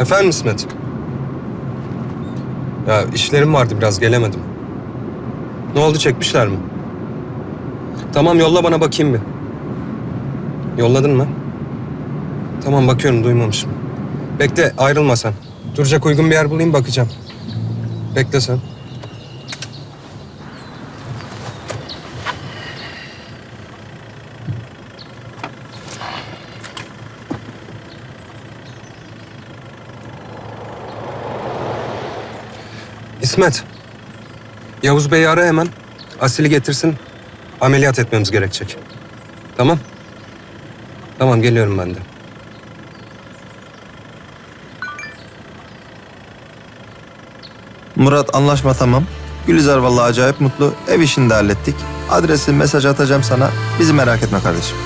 Efendim İsmet? Ya işlerim vardı biraz gelemedim. Ne oldu çekmişler mi? Tamam yolla bana bakayım bir. Yolladın mı? Tamam bakıyorum duymamışım. Bekle ayrılma sen. Duracak uygun bir yer bulayım bakacağım. Bekle sen. İsmet. Yavuz Bey'i ara hemen. Asil'i getirsin. Ameliyat etmemiz gerekecek. Tamam. Tamam geliyorum ben de. Murat anlaşma tamam. Gülizar vallahi acayip mutlu. Ev işini de hallettik. Adresi mesaj atacağım sana. Bizi merak etme kardeşim.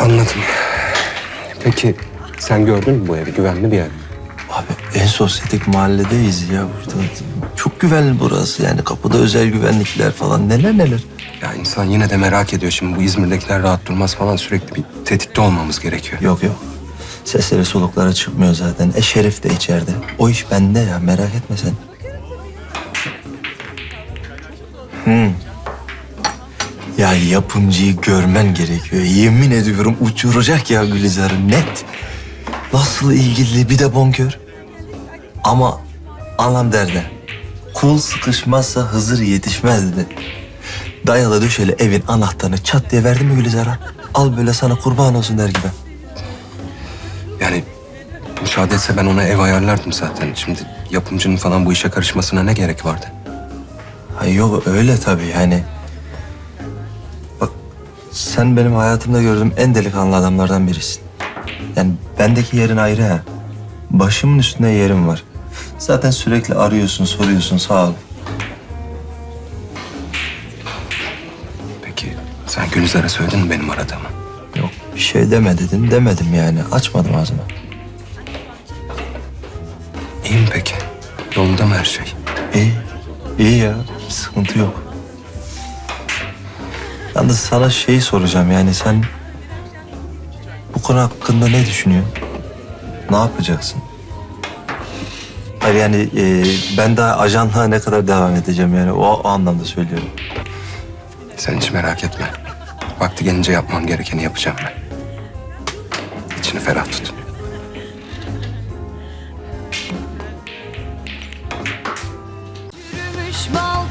Anladım. Peki sen gördün mü bu evi? Güvenli bir yer mi? Abi en sosyetik mahalledeyiz ya burada. Çok güvenli burası yani kapıda özel güvenlikler falan neler neler. Ya insan yine de merak ediyor. Şimdi bu İzmir'dekiler rahat durmaz falan. Sürekli bir tetikte olmamız gerekiyor. Yok yok. Sesleri soluklara çıkmıyor zaten. E Şerif de içeride. O iş bende ya merak etme sen. Hmm. Ya yapımcıyı görmen gerekiyor. Yemin ediyorum uçuracak ya Gülizar'ı net. Nasıl ilgili bir de bonkör. Ama anlam derdi. Kul sıkışmazsa Hızır yetişmez dedi. Dayalı döşeli evin anahtarını çat diye verdi mi Gülizar'a? Al böyle sana kurban olsun der gibi. Yani müsaade etse ben ona ev ayarlardım zaten. Şimdi yapımcının falan bu işe karışmasına ne gerek vardı? Ha yok öyle tabii yani. Sen benim hayatımda gördüğüm en delikanlı adamlardan birisin. Yani bendeki yerin ayrı ha. Başımın üstünde yerim var. Zaten sürekli arıyorsun, soruyorsun sağ ol. Peki sen Gülizar'a söyledin mi benim aradığımı? Yok bir şey deme dedin demedim yani. Açmadım ağzımı. İyi mi peki? Yolunda mı her şey? İyi. iyi ya. Sıkıntı yok. Yalnız sana şeyi soracağım yani sen bu konu hakkında ne düşünüyorsun? Ne yapacaksın? Hayır yani e, ben daha ajanlığa ne kadar devam edeceğim yani o, o anlamda söylüyorum. Sen hiç merak etme. Vakti gelince yapmam gerekeni yapacağım ben. İçini ferah tut. Yürümüş bağ